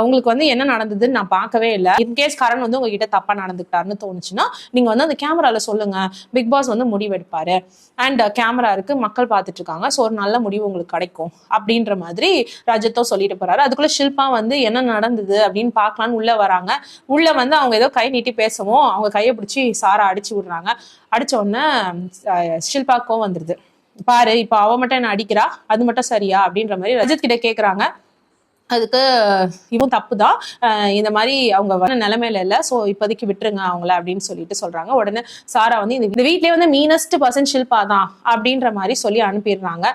Speaker 1: உங்களுக்கு வந்து என்ன நடந்ததுன்னு நான் பார்க்கவே இல்லை. இன்கேஸ் கரண் வந்து உங்ககிட்ட தப்பா நடந்துக்கிட்டாருன்னு தோணுச்சுன்னா நீங்க வந்து அந்த கேமரால சொல்லுங்க. பிக் பாஸ் வந்து முடிவெடுப்பாரு. அண்ட் கேமரா uh, இருக்கு. மக்கள் பார்த்துட்டு இருக்காங்க. ஸோ ஒரு நல்ல முடிவு உங்களுக்கு கிடைக்கும். அப்படின்ற மாதிரி ரஜத்தோ சொல்லிட்டு போறாரு. அதுக்குள்ள ஷில்பா வந்து என்ன நடந்தது அப்படின்னு பார்க்கலான்னு உள்ள வராங்க. உள்ள வந்து அவங்க ஏதோ கை நீட்டி பேசவும் அவங்க கையை பிடிச்சி சாரா அடிச்சு விடுறாங்க. அடிச்ச உடனே ஷில்பாக்கும் வந்துருது. பாரு இப்ப அவ மட்டும் என்ன அடிக்கிறா? அது மட்டும் சரியா? அப்படின்ற மாதிரி ரஜத் கிட்ட கேக்குறாங்க. அதுக்கு இவன் தப்பு தான் இந்த மாதிரி அவங்க வர நிலைமையில இல்லை. ஸோ இப்போதைக்கு விட்டுருங்க அவங்கள அப்படின்னு சொல்லிட்டு சொல்றாங்க. உடனே சாரா வந்து இந்த வீட்டிலே வீட்லயே வந்து மீனஸ்ட் பர்சன் ஷில்பா தான் அப்படின்ற மாதிரி சொல்லி அனுப்பிடுறாங்க.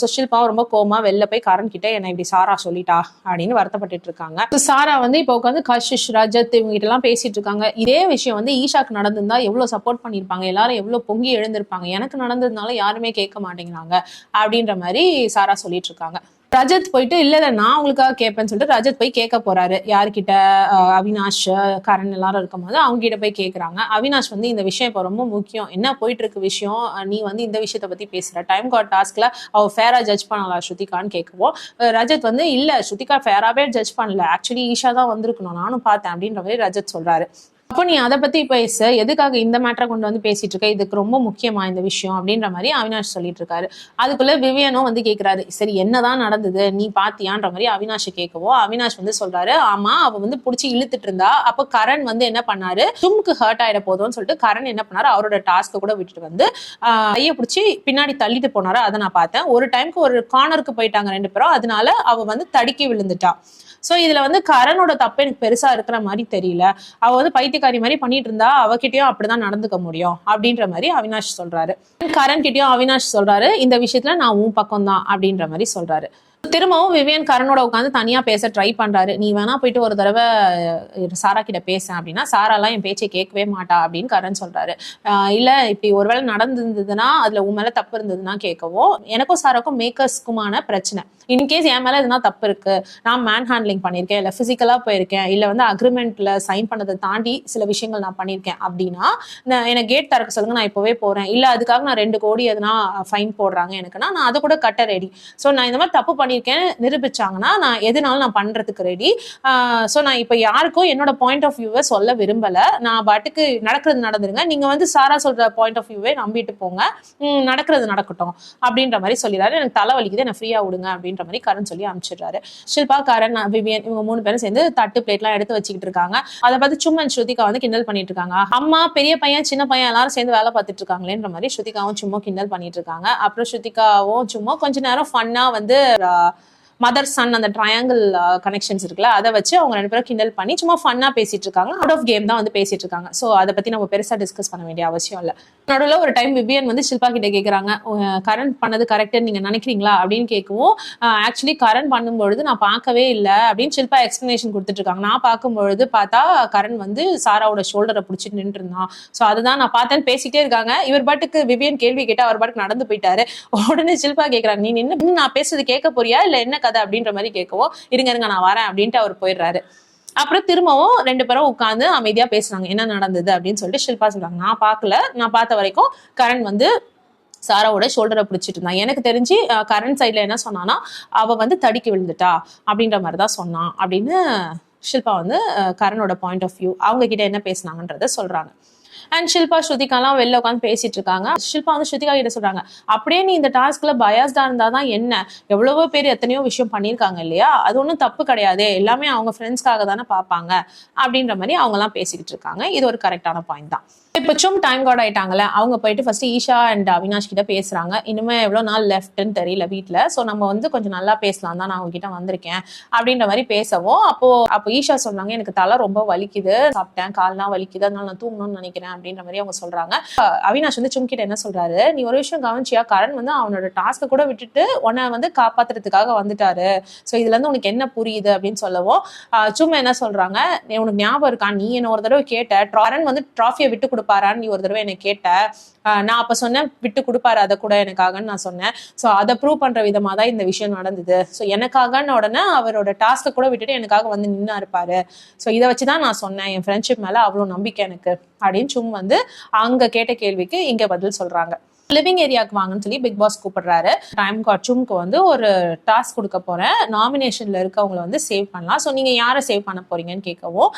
Speaker 1: ஸோ ஷில்பாவும் ரொம்ப கோமா வெளில போய் கரண் கிட்ட என்னை இப்படி சாரா சொல்லிட்டா அப்படின்னு வருத்தப்பட்டு இருக்காங்க. சாரா வந்து இப்போ உட்காந்து கஷிஷ் ரஜத் இவங்க கிட்ட எல்லாம் பேசிட்டு இருக்காங்க. இதே விஷயம் வந்து ஈஷாக்கு நடந்திருந்தா எவ்வளவு சப்போர்ட் பண்ணியிருப்பாங்க? எல்லாரும் எவ்வளவு பொங்கி எழுந்திருப்பாங்க? எனக்கு நடந்ததுனால யாருமே கேட்க மாட்டேங்கிறாங்க அப்படின்ற மாதிரி சாரா சொல்லிட்டு இருக்காங்க. ரஜத் போயிட்டு இல்ல இல்ல நான் உங்களுக்காக கேட்பேன்னு சொல்லிட்டு ரஜத் போய் கேட்க போறாரு. யார்கிட்ட அவினாஷ் கரண் எல்லாரும் இருக்கும்போது அவங்க கிட்ட போய் கேட்குறாங்க அவினாஷ் வந்து இந்த விஷயம் இப்போ ரொம்ப முக்கியம். என்ன போயிட்டு இருக்கு விஷயம் நீ வந்து இந்த விஷயத்த பத்தி பேசுற. டைம் கார்ட் டாஸ்க்ல அவ ஃபேரா ஜட்ஜ் பண்ணலாம் ஸ்ருதிகான்னு கேட்கவும் ரஜத் வந்து இல்ல ஸ்ருதிகா ஃபேராவே ஜட்ஜ் பண்ணல. ஆக்சுவலி ஈஷா தான் வந்திருக்கணும். நானும் பார்த்தேன். அப்படின்ற மாதிரி ரஜத் சொல்றாரு. அப்போ நீ அதை பத்தி பேச. எதுக்காக இந்த மேட்டரை கொண்டு வந்து பேசிட்டு இருக்க இதுக்கு ரொம்ப முக்கியமா இந்த விஷயம் அப்படின்ற மாதிரி அவினாஷ் சொல்லிட்டு இருக்காரு அதுக்குள்ள விவியனும் வந்து கேக்குறாரு. சரி என்னதான் நடந்தது? நீ பாத்தியான்ற மாதிரி அவினாஷ் கேட்கவும் அவினாஷ் வந்து சொல்றாரு ஆமா அவ வந்து புடிச்சு இழுத்துட்டு இருந்தா. அப்போ கரண் வந்து என்ன பண்ணாரு? தும்க்கு ஹர்ட் ஆயிட போதும்னு சொல்லிட்டு கரண் என்ன பண்ணாரு? அவரோட டாஸ்க்கை கூட விட்டுட்டு வந்து கையை பிடிச்சி பின்னாடி தள்ளிட்டு போனாரு. அதை நான் பார்த்தேன். ஒரு டைம்க்கு ஒரு கார்னருக்கு போயிட்டாங்க ரெண்டு பேரும். அதனால அவ வந்து தடுக்கி விழுந்துட்டா. சோ இதுல வந்து கரனோட தப்பு எனக்கு பெருசா இருக்கிற மாதிரி தெரியல. அவ வந்து பைத்தியக்காரி மாதிரி பண்ணிட்டு இருந்தா அவகிட்டயும் அப்படிதான் நடந்துக்க முடியும் அப்படின்ற மாதிரி அவினாஷ் சொல்றாரு. கரண் கிட்டயும் அவினாஷ் சொல்றாரு இந்த விஷயத்துல நான் உன் பக்கம் தான் அப்படின்ற மாதிரி சொல்றாரு. திரும்பவும் விவியன் கரனோட உட்காந்து தனியா பேச ட்ரை பண்றாரு. நீ வேணா போயிட்டு ஒரு தடவை சாரா கிட்ட பேச அப்படின்னா சாராலாம் என் பேச்சை கேட்கவே மாட்டா அப்படின்னு கரண் சொல்றாரு. இல்ல இப்படி ஒருவேளை நடந்திருந்ததுன்னா அதுல உன் மேல தப்பு இருந்ததுன்னா கேட்கவும் எனக்கும் சாராக்கும் மேக்கர்ஸ்க்குமான பிரச்சனை. இன்கேஸ் என் மேல எதுனா தப்பு இருக்கு நான் மேன் ஹேண்ட்லிங் பண்ணியிருக்கேன் இல்ல பிசிக்கலா போயிருக்கேன் இல்ல வந்து அக்ரிமெண்ட்ல சைன் பண்ணதை தாண்டி சில விஷயங்கள் நான் பண்ணியிருக்கேன் அப்படின்னா நான் எனக்கு கேட் திறக்க சொல்லுங்க நான் இப்பவே போறேன். இல்ல அதுக்காக நான் ரெண்டு கோடி எதுனா ஃபைன் போடுறாங்க எனக்குன்னா நான் அதை கூட கட்ட ரெடி ஸோ நான் இந்த மாதிரி தப்பு பண்ணியிருக்கேன் நிரூபிச்சாங்கன்னா நான் எதுனாலும் நான் பண்ணுறதுக்கு ரெடி ஸோ நான் இப்போ யாருக்கும் என்னோட பாயிண்ட் ஆஃப் வியூவை சொல்ல விரும்பலை. நான் பாட்டுக்கு நடக்கிறது நடந்துருங்க. நீங்கள் வந்து சாரா சொல்கிற பாயிண்ட் ஆஃப் வியூவை நம்பிட்டு போங்க. நடக்கிறது நடக்கட்டும் அப்படின்ற மாதிரி சொல்லிடுறாரு. எனக்கு தலை வலிக்குது என்ன ஃப்ரீயாக விடுங்க அப்படின்ற மாதிரி கரண் சொல்லி அனுப்பிச்சிடுறாரு. ஷில்பா கரண் விவியன் இவங்க மூணு பேரும் சேர்ந்து தட்டு பிளேட்லாம் எடுத்து வச்சுக்கிட்டு இருக்காங்க. அதை பார்த்து சும்மா ஸ்ருதிகா வந்து கிண்டல் பண்ணிட்டு இருக்காங்க. அம்மா பெரிய பையன் சின்ன பையன் எல்லாரும் சேர்ந்து வேலை பார்த்துட்டு இருக்காங்களேன்ற மாதிரி ஸ்ருதிகாவும் சும்மா கிண்டல் பண்ணிட்டு இருக்காங்க. அப்புறம் ஸ்ருதிகாவும் சும்மா கொஞ்ச நேரம் ஃபன்னா வந்து uh, மதர் சன் அந்த ட்ரையாங்கிள் கனெக்ஷன்ஸ் uh, இருக்குல்ல அதை வச்சு அவங்க ரெண்டு பேரும் கிண்டல் பண்ணி சும்மா ஃபன்னா பேசிட்டு இருக்காங்க. அவுட் ஆஃப் கேம் தான் வந்து பேசிட்டு இருக்காங்க. ஸோ அதை பத்தி நம்ம பெருசா டிஸ்கஸ் பண்ண வேண்டிய அவசியம் இல்லை. நடுவில் ஒரு டைம் விபியன் வந்து ஷில்பா கிட்ட கேட்குறாங்க கரண்ட் பண்ணது கரெக்டுன்னு நீங்க நினைக்கிறீங்களா? அப்படின்னு கேட்கவும் ஆக்சுவலி கரண் பண்ணும்பொழுது நான் பார்க்கவே இல்லை அப்படின்னு ஷில்பா எக்ஸ்பிளனேஷன் கொடுத்துட்டு இருக்காங்க. நான் பார்க்கும்பொழுது பார்த்தா கரண் வந்து சாராவோட ஷோல்டரை பிடிச்சிட்டு நின்று இருந்தான் ஸோ அதுதான் நான் பார்த்தேன்னு பேசிக்கிட்டே இருக்காங்க. இவர் பாட்டுக்கு விவியன் கேள்வி கேட்டா அவர் பாட்டுக்கு நடந்து போயிட்டாரு. உடனே ஷில்பா கேட்குறாங்க நீ நின்று நான் பேசுறது கேட்க போறியா? இல்லை என்ன கதை? அப்படின்ற மாதிரி கேட்கவும் இருங்க இருங்க நான் வரேன் அப்படின்ட்டு அவர் போயிடுறாரு. அப்புறம் திரும்பவும் ரெண்டு பேரும் உட்காந்து அமைதியா பேசுறாங்க. என்ன நடந்தது? அப்படின்னு சொல்லிட்டு ஷில்பா சொல்றாங்க. நான் பார்க்கல. நான் பார்த்த வரைக்கும் கரண் வந்து சாராவோட ஷோல்டரை பிடிச்சிட்டு இருந்தான். எனக்கு தெரிஞ்சு கரண்ட் சைட்ல என்ன சொன்னான்னா அவ வந்து தடுக்கி விழுந்துட்டா அப்படின்ற மாதிரி தான் சொன்னான் அப்படின்னு ஷில்பா வந்து கரனோட பாயிண்ட் ஆஃப் வியூ அவங்க கிட்ட என்ன பேசுனாங்கன்றத சொல்றாங்க. அண்ட் ஷில்பா ஸ்ருதிகாலாம் வெளில உட்காந்து பேசிட்டு இருக்காங்க. ஷில்பா வந்து ஸ்ருதிகா கிட்ட சொல்றாங்க அப்படியே நீ இந்த டாஸ்க்ல பயாஸ்டா இருந்தாதான் என்ன? எவ்வளவோ பேர் எத்தனையோ விஷயம் பண்ணியிருக்காங்க இல்லையா? அது ஒன்றும் தப்பு கிடையாது. எல்லாமே அவங்க ஃப்ரெண்ட்ஸ்க்காக தானே பார்ப்பாங்க. அப்படின்ற மாதிரி அவங்க எல்லாம் பேசிக்கிட்டு இருக்காங்க. இது ஒரு கரெக்டான பாயிண்ட் தான். இப்போ சும் டைம் கார்டு ஆயிட்டாங்கல்ல அவங்க போயிட்டு ஃபர்ஸ்ட் ஈஷா அண்ட் அவினாஷ் கிட்ட பேசுறாங்க. இனிமே எவ்வளோ நாள் லெஃப்ட்னு தெரியல வீட்டில் ஸோ நம்ம வந்து கொஞ்சம் நல்லா பேசலாம் தான் நான் உங்ககிட்ட வந்திருக்கேன். அப்படின்ற மாதிரி பேசவும். அப்போ அப்போ ஈஷா சொன்னாங்க எனக்கு தலை ரொம்ப வலிக்குது. சாப்பிட்டேன் கால்லாம் வலிக்குது. அதனால நான் தூங்கணும்னு நினைக்கிறேன் அப்படின்ற மாதிரி அவங்க சொல்றாங்க. அவினாஷ் வந்து சும் கிட்ட என்ன சொல்றாரு? நீ ஒரு விஷயம் கவனிச்சியா? கரண் வந்து அவனோட டாஸ்க்கை கூட விட்டுட்டு உன்னை வந்து காப்பாத்துறதுக்காக வந்துட்டாரு. ஸோ இதுல இருந்து உனக்கு என்ன புரியுது அப்படின்னு சொல்லவும் சும்மா என்ன சொல்றாங்க? "நீ உனக்கு ஞாபகம் இருக்கா? நீ என்ன ஒரு தடவை கேட்ட? கரண் வந்து ட்ராஃபியை விட்டு கொடுப்பாரான்னு நீ ஒரு தடவை என்னை கேட்ட. நான் அப்ப சொன்னேன் விட்டு கொடுப்பாரு அதை கூட எனக்காகன்னு நான் சொன்னேன். ஸோ அதை ப்ரூவ் பண்ற விதமா தான் இந்த விஷயம் நடந்தது. ஸோ எனக்காகன்னு உடனே அவரோட டாஸ்க்கை கூட விட்டுட்டு எனக்காக வந்து நின்னா இருப்பாரு. ஸோ இதை வச்சு தான் நான் சொன்னேன் என் ஃப்ரெண்ட்ஷிப் மேல அவ்வளோ நம்பிக்கை எனக்கு. அப்படின்னு சும் வந்து அங்க கேட்ட கேள்விக்கு இங்க பதில் சொல்றாங்க. லிவிங் ஏரியாவுக்கு வாங்கன்னு சொல்லி பிக் பாஸ் கூப்பிடுறாரு. டைம் காச்சும்க்கு வந்து ஒரு டாஸ்க் கொடுக்க போறேன். நாமினேஷன்ல இருக்கவங்கள வந்து சேவ் பண்ணலாம். ஸோ நீங்க யாரை சேவ் பண்ண போறீங்கன்னு கேட்கவும்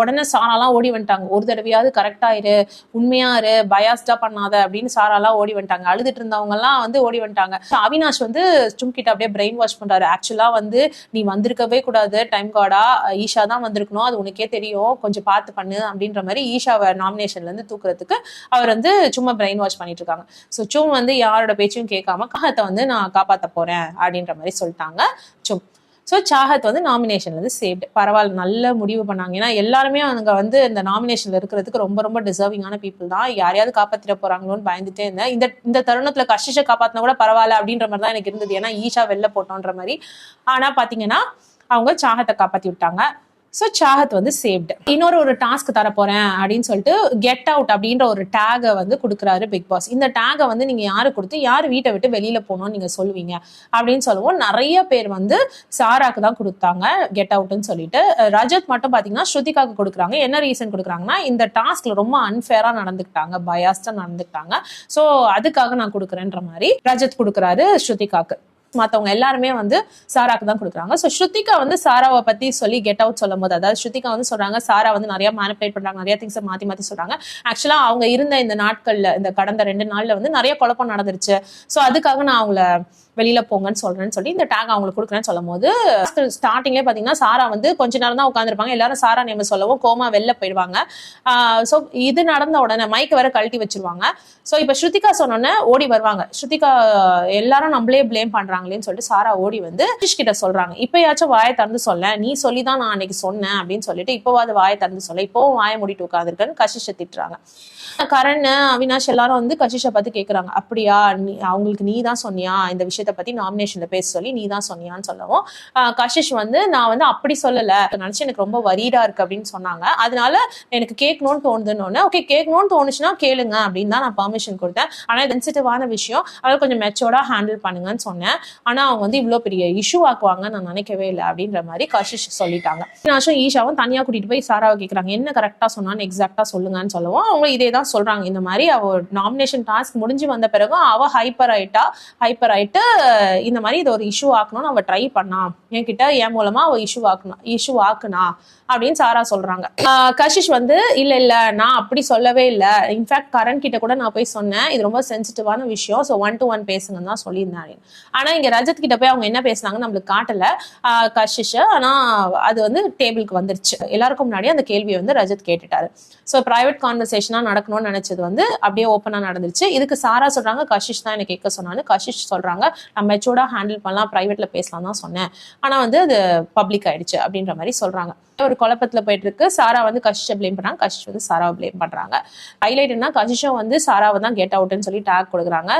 Speaker 1: உடனே சாராலாம் ஓடி வந்துட்டாங்க. ஒரு தடவையாவது கரெக்டாயிரு இரு இரு பயாஸ்டா பண்ணாத அப்படின்னு சாராலாம் ஓடி வந்துட்டாங்க. அழுதுட்டு இருந்தவங்க எல்லாம் வந்து ஓடி வந்துட்டாங்க. அவினாஷ் வந்து சும் கிட்ட அப்படியே பிரெயின் வாஷ் பண்றாரு ஆக்சுவலா வந்து நீ வந்திருக்கவே கூடாது. டைம் கார்டா ஈஷா தான் வந்திருக்கணும். அது உனக்கே தெரியும். கொஞ்சம் பார்த்து பண்ணு. அப்படின்ற மாதிரி ஈஷாவை நாமினேஷன்ல இருந்து தூக்குறதுக்கு அவர் வந்து சும்மா பிரெயின் வாஷ் பண்ணிட்டு இருக்காங்க. ஸோ சும் வந்து யாரோட பேச்சையும் கேட்காம காகத்தை வந்து நான் காப்பாற்ற போறேன் அப்படின்ற மாதிரி சொல்லிட்டாங்க சும் ஸோ சாகத் வந்து நாமினேஷன்ல வந்து சேவ்டு பரவாயில்ல நல்ல முடிவு பண்ணாங்க. ஏன்னா எல்லாருமே அவங்க வந்து இந்த நாமினேஷன்ல இருக்கிறதுக்கு ரொம்ப ரொம்ப டிசர்விங்கான பீப்புள் தான். யாரையாவது காப்பாற்றிட போறாங்களோன்னு பயந்துட்டே இருந்தேன். இந்த இந்த தருணத்துல கஷிஷை காப்பாத்தினா கூட பரவாயில்ல அப்படின்ற மாதிரி தான் எனக்கு இருந்தது. ஏன்னா ஈஷா வெளில போட்டோன்ற மாதிரி. ஆனா பாத்தீங்கன்னா அவங்க சாகத்தை காப்பாத்தி விட்டாங்க. ஸோ சாகத் வந்து சேவ்டு இன்னொரு ஒரு டாஸ்க் தர போறேன் அப்படின்னு சொல்லிட்டு கெட் அவுட் அப்படின்ற ஒரு டேகை வந்து கொடுக்குறாரு பிக் பாஸ் இந்த டேகை வந்து நீங்க யாரு கொடுத்து யார் வீட்டை விட்டு வெளியில போகணும்னு நீங்க சொல்லுவீங்க அப்படின்னு சொல்லவும். நிறைய பேர் வந்து சாராக்கு தான் கொடுத்தாங்க கெட் அவுட்னு சொல்லிட்டு. ரஜத் மட்டும் பாத்தீங்கன்னா ஸ்ருதிகாக்கு கொடுக்குறாங்க. என்ன ரீசன் கொடுக்குறாங்கன்னா இந்த டாஸ்க்ல ரொம்ப அன்ஃபேரா நடந்துக்கிட்டாங்க பயாஸ்டா நடந்துக்கிட்டாங்க. ஸோ அதுக்காக நான் கொடுக்குறேன்ற மாதிரி ரஜத் கொடுக்குறாரு ஸ்ருதிகாக்கு. மத்தவங்க எல்லாருமே வந்து சாராக்கு தான் கொடுக்குறாங்க. ஸோ ஸ்ருதிகா வந்து சாராவை பத்தி சொல்லி கெட் அவுட் சொல்லும் போது அதாவது ஸ்ருதிகா வந்து சொல்றாங்க சாரா வந்து நிறைய மேனிபுலேட் பண்றாங்க நிறைய திங்ஸை மாத்தி மாத்தி சொல்றாங்க. ஆக்சுவலா அவங்க இருந்த இந்த நாட்கள்ல இந்த கடந்த ரெண்டு நாள்ல வந்து நிறைய குழப்பம் நடந்துருச்சு. ஸோ அதுக்காக நான் அவங்கள வெளியில போங்கன்னு சொல்றேன்னு சொல்லி இந்த டேக் அவங்களுக்கு கொடுக்குறேன்னு சொல்லும் போது ஸ்டார்டிங்லேயே பார்த்தீங்கன்னா சாரா வந்து கொஞ்ச நேரம் தான் உட்காந்துருப்பாங்க எல்லாரும் சாரா நேம சொல்லவும் கோமா வெளில போயிடுவாங்க. ஸோ இது நடந்த உடனே மைக் வேற கழட்டி வச்சிருவாங்க. ஸோ இப்போ ஸ்ருதிகா சொன்னோன்னே ஓடி வருவாங்க. ஸ்ருதிகா எல்லாரும் நம்மளே ப்ளேம் பண்றாங்களேன்னு சொல்லிட்டு சாரா ஓடி வந்து கிஷ் கிட்ட சொல்றாங்க. இப்பயாச்சும் வாயை திறந்து சொல்ல. நீ சொல்லி தான் நான் அன்னைக்கு சொன்னேன் அப்படின்னு சொல்லிட்டு இப்போவாது வாயை திறந்து சொல்ல. இப்போவும் வாயை மூடிட்டு உட்காந்துருக்கேன்னு கஷிஷை திட்டுறாங்க. கரண் அவினாஷ் எல்லாரும் வந்து கஷிஷை பார்த்து கேட்குறாங்க அப்படியா? நீ அவங்களுக்கு நீ தான் சொன்னியா? இந்த விஷயம் விஷயத்தை பத்தி நாமினேஷன்ல பேச சொல்லி நீ தான் சொன்னியான்னு சொல்லவும் கஷிஷ் வந்து நான் வந்து அப்படி சொல்லல. நினைச்சு எனக்கு ரொம்ப வரீடா இருக்கு அப்படின்னு சொன்னாங்க. அதனால எனக்கு கேட்கணும்னு தோணுதுன்னு ஓகே கேட்கணும்னு தோணுச்சுன்னா கேளுங்க அப்படின்னு தான் நான் பர்மிஷன் கொடுத்தேன். ஆனா சென்சிட்டிவான விஷயம். அதாவது கொஞ்சம் மெச்சோர்டா ஹேண்டில் பண்ணுங்கன்னு சொன்னேன். ஆனா அவங்க வந்து இவ்வளவு பெரிய இஷ்யூ ஆக்குவாங்க நான் நினைக்கவே இல்லை அப்படின்ற மாதிரி கஷிஷ் சொல்லிட்டாங்க. நாஷும் ஈஷாவும் தனியா கூட்டிட்டு போய் சாராவை கேட்குறாங்க என்ன கரெக்டா சொன்னான்னு எக்ஸாக்டா சொல்லுங்கன்னு சொல்லுவோம் அவங்க இதே தான் சொல்றாங்க. இந்த மாதிரி அவ நாமினேஷன் டாஸ்க் முடிஞ்சு வந்த பிறகு அவ ஹைப்பர் ஆயிட்டா ஹைப்பர் ஆயிட்டு இந்த மாதிரி இதை ஒரு இஷ்யூ ஆக்கணும்னு அவள் ட்ரை பண்ணா என்கிட்ட என் மூலமா அவள் இஷ்யூ ஆக்கணும் இஷ்யூ ஆக்குனா அப்படின்னு சாரா சொல்றாங்க. கஷிஷ் வந்து இல்ல இல்ல நான் அப்படி சொல்லவே இல்லை. இன்ஃபேக்ட் கரண் கிட்ட கூட நான் போய் சொன்னேன். இது ரொம்ப சென்சிட்டிவான விஷயம். ஸோ ஒன் டு ஒன் பேசுங்கன்னு தான் சொல்லியிருந்தாங்க ஆனா இங்க ரஜத் கிட்ட போய் அவங்க என்ன பேசினாங்கன்னு நம்மளுக்கு காட்டல. கஷிஷ் ஆனா அது வந்து டேபிளுக்கு வந்துருச்சு. எல்லாருக்கும் முன்னாடி அந்த கேள்வியை வந்து ரஜத் கேட்டுட்டாரு. ஸோ ப்ரைவேட் கான்வர்சேஷனா நடக்கணும்னு நினைச்சது வந்து அப்படியே ஓப்பனா நடந்துருச்சு. இதுக்கு சாரா சொல்றாங்க கஷிஷ் தான் என்னை கேட்க சொன்னான்னு கஷிஷ் சொல்றாங்க. நம்ம மெச்சூர்டா ஹேண்டில் பண்ணலாம் ப்ரைவேட்டில் பேசலாம் தான் சொன்னேன். ஆனால் வந்து அது பப்ளிக் ஆயிடுச்சு அப்படின்ற மாதிரி சொல்கிறாங்க ஒரு குழப்பத்தில் போயிட்டு இருக்கு. சாரா வந்து கஷிஷை ப்ளேம் பண்ணுறாங்க கஷிஷ் வந்து சாராவை ப்ளேம் பண்ணுறாங்க ஹைலைட் என்ன கஷிஷம் வந்து சாராவை தான் கெட் அவுட்னு சொல்லி டேக் கொடுக்குறாங்க.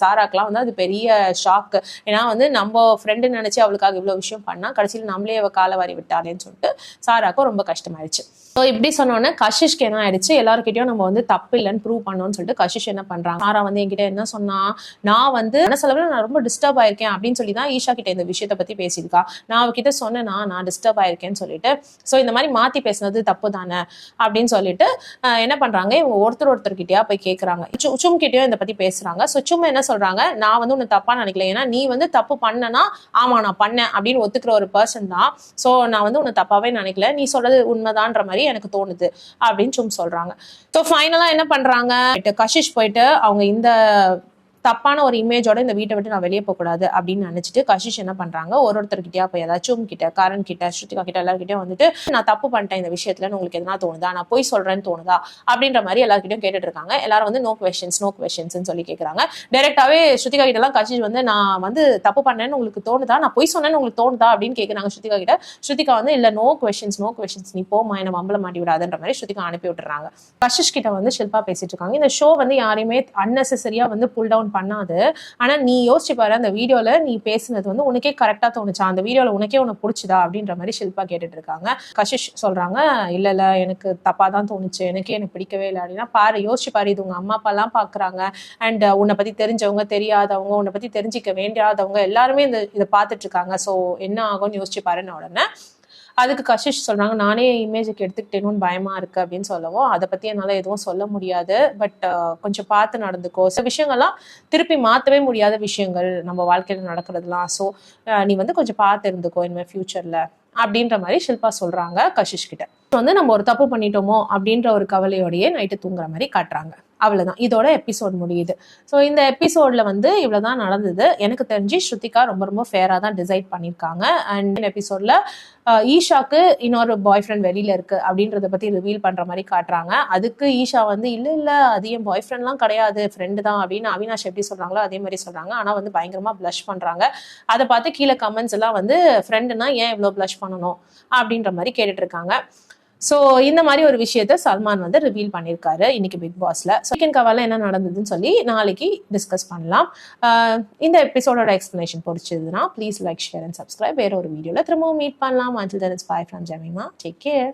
Speaker 1: சாராக்கெலாம் வந்து அது பெரிய ஷாக்கு ஏன்னா வந்து நம்ம ஃப்ரெண்டு நினச்சி அவளுக்காக இவ்வளோ விஷயம் பண்ணால் கடைசியில் நம்மளே அவள் காலை வாரி விட்டாளேன்னு சொல்லிட்டு சாராக்கும் ரொம்ப கஷ்டமாயிடுச்சு ஸோ இப்படி சொன்னோன்னே கஷிஷ்க்கு என்ன ஆயிடுச்சு? எல்லாருக்கிட்டையும் நம்ம வந்து தப்பு இல்லைன்னு ப்ரூவ் பண்ணோம்னு சொல்லிட்டு கஷிஷ் என்ன பண்றாங்க? சாரா வந்து என்கிட்ட என்ன சொன்னா நான் வந்து மனசளவில் நான் ரொம்ப டிஸ்டர்ப் ஆயிருக்கேன் அப்படின்னு சொல்லி தான் ஈஷா கிட்ட இந்த விஷயத்தை பத்தி பேசியிருக்கா. நான் அவகிட்ட சொன்னேன்னா நான் டிஸ்டர்ப் ஆயிருக்கேன்னு சொல்லிட்டு. ஸோ இந்த மாதிரி மாத்தி பேசுனது தப்பு தானே அப்படின்னு சொல்லிட்டு என்ன பண்றாங்க? இவங்க ஒருத்தர் ஒருத்தர்கிட்டயா போய் கேட்கறாங்க சு- சும் கிட்டயும் இதை பத்தி பேசுறாங்க. ஸோ சும்மா என்ன சொல்றாங்க? நான் வந்து உன்னை தப்பா நினைக்கல. ஏன்னா நீ வந்து தப்பு பண்ணனா ஆமா நான் பண்ணேன் அப்படின்னு ஒத்துக்கிற ஒரு பர்சன் தான். ஸோ நான் வந்து உன்னை தப்பாவே நினைக்கல. நீ சொல்றது உண்மைதான்ற மாதிரி எனக்கு தோணுது அப்படின்னு சும் சொல்றாங்க. ஸோ ஃபைனலா என்ன பண்றாங்க? கஷிஷ் போயிட்டு அவங்க இந்த தப்பான ஒரு இமேஜோட இந்த வீட்டை விட்டு நான் வெளியே போகக்கூடாது அப்படின்னு நினைச்சிட்டு கஷிஷ் என்ன பண்றாங்க? ஒரு ஒருத்தர்கிட்டயா போய் ஏதாச்சும் கிட்ட கரண் கிட்ட ஸ்ருதிகா கிட்ட எல்லாருக்கிட்டையும் வந்துட்டு நான் தப்பு பண்ணிட்டேன் இந்த விஷயத்துல உங்களுக்கு எதனா தோணுதா? நான் போய் சொல்றேன்னு தோணுதா? அப்படின்ற மாதிரி எல்லாருக்கிட்டையும் கேட்டுட்டு இருக்காங்க. எல்லாரும் வந்து நோ கொஸ்டின்ஸ் நோ கொஸ்டின்ஸ் சொல்லி கேட்கறாங்க டைரக்டாவே ஸ்ருதிகா கிட்ட எல்லாம் கஷிஷ் வந்து நான் வந்து தப்பு பண்ணேன்னு உங்களுக்கு தோணுதா? நான் போய் சொன்னேன்னு உங்களுக்கு தோணுதா? அப்படின்னு கேட்கறாங்க ஸ்ருதிகா கிட்ட. ஸ்ருதிகா வந்து இல்ல நோ கொஸ்டின்ஸ் நோ கொஷின்ஸ் நீ போமா என்ன மம்பள மாட்டி விடாதுன்ற மாதிரி ஸ்ருதிகா அனுப்பி விட்டுறாங்க. கஷிஷ் கிட்ட வந்து ஷில்பா பேசிட்டு இருக்காங்க. இந்த ஷோ வந்து யாரையுமே அன்னெசரியா வந்து புல் டவுன் பண்ணாது. ஆனால் நீ யோசிச்சு பாரு அந்த வீடியோவில் நீ பேசுனது வந்து உனக்கே கரெக்டாக தோணுச்சா? அந்த வீடியோவில் உனக்கே உனக்கு பிடிச்சதா? அப்படின்ற மாதிரி ஷில்பா கேட்டுட்டு இருக்காங்க கஷிஷ் சொல்கிறாங்க இல்லை இல்லை எனக்கு தப்பாக தான் தோணுச்சு. எனக்கே எனக்கு பிடிக்கவே இல்லை. அப்படின்னா பாரு யோசிச்சு பாரு இது உங்கள் அம்மா அப்பா எல்லாம் அண்ட் உன்னை பற்றி தெரிஞ்சவங்க தெரியாதவங்க உன்னை பற்றி தெரிஞ்சிக்க வேண்டியாதவங்க எல்லாருமே இந்த இதை பார்த்துட்டு இருக்காங்க ஸோ என்ன ஆகும்னு யோசிச்சு பாருன்னு உடனே அதுக்கு கஷிஷ் சொல்றாங்க நானே இமேஜுக்கு எடுத்துக்கிட்டேனும் பயமா இருக்கு அப்படின்னு சொல்லவும் அதை பத்தி என்னால எதுவும் சொல்ல முடியாது. பட் கொஞ்சம் பார்த்து நடந்துக்கோ. சில விஷயங்கள்லாம் திருப்பி மாத்தவே முடியாத விஷயங்கள் நம்ம வாழ்க்கையில நடக்கிறதுலாம். ஸோ நீ வந்து கொஞ்சம் பார்த்து இருந்துக்கோ இனிமேல் ஃபியூச்சர்ல அப்படின்ற மாதிரி ஷில்பா சொல்றாங்க கஷிஷ் கிட்ட. வந்து நம்ம ஒரு தப்பு பண்ணிட்டோமோ அப்படின்ற ஒரு கவலையோடையே நைட்டு தூங்குற மாதிரி காட்டுறாங்க. அவ்வளோதான் இதோட எபிசோட் முடியுது. ஸோ இந்த எபிசோடில் வந்து இவ்வளோ தான் நடந்தது. எனக்கு தெரிஞ்சு ஸ்ருதிகா ரொம்ப ரொம்ப ஃபேராக தான் டிசைட் பண்ணியிருக்காங்க அண்ட் எபிசோட்ல ஈஷாக்கு இன்னொரு பாய் ஃப்ரெண்ட் வெளியில் இருக்குது அப்படின்றத பற்றி ரிவீல் பண்ணுற மாதிரி காட்டுறாங்க. அதுக்கு ஈஷா வந்து இல்லை இல்லை அது என் பாய் ஃப்ரெண்ட்லாம் கிடையாது. ஃப்ரெண்டு தான் அப்படின்னு அவினாஷ் எப்படி சொல்கிறாங்களோ அதே மாதிரி சொல்கிறாங்க ஆனால் வந்து பயங்கரமாக ப்ளஷ் பண்ணுறாங்க அதை பார்த்து கீழே கமெண்ட்ஸ் எல்லாம் வந்து ஃப்ரெண்டுனா ஏன் இவ்வளோ ப்ளஷ் பண்ணணும்? அப்படின்ற மாதிரி கேட்டுட்ருக்காங்க ஸோ இந்த மாதிரி ஒரு விஷயத்த சல்மான் வந்து ரிவீல் பண்ணியிருக்காரு இன்னைக்கு பிக் பாஸ்ல சிக்கன் கவால என்ன நடந்ததுன்னு சொல்லி நாளைக்கு டிஸ்கஸ் பண்ணலாம். Uh, இந்த எபிசோடோட எக்ஸ்பிளேஷன் பிடிச்சதுன்னா please like share and subscribe வேற ஒரு வீடியோவில் திரும்பவும் மீட் பண்ணலாம். Until there is bye from Jemima take care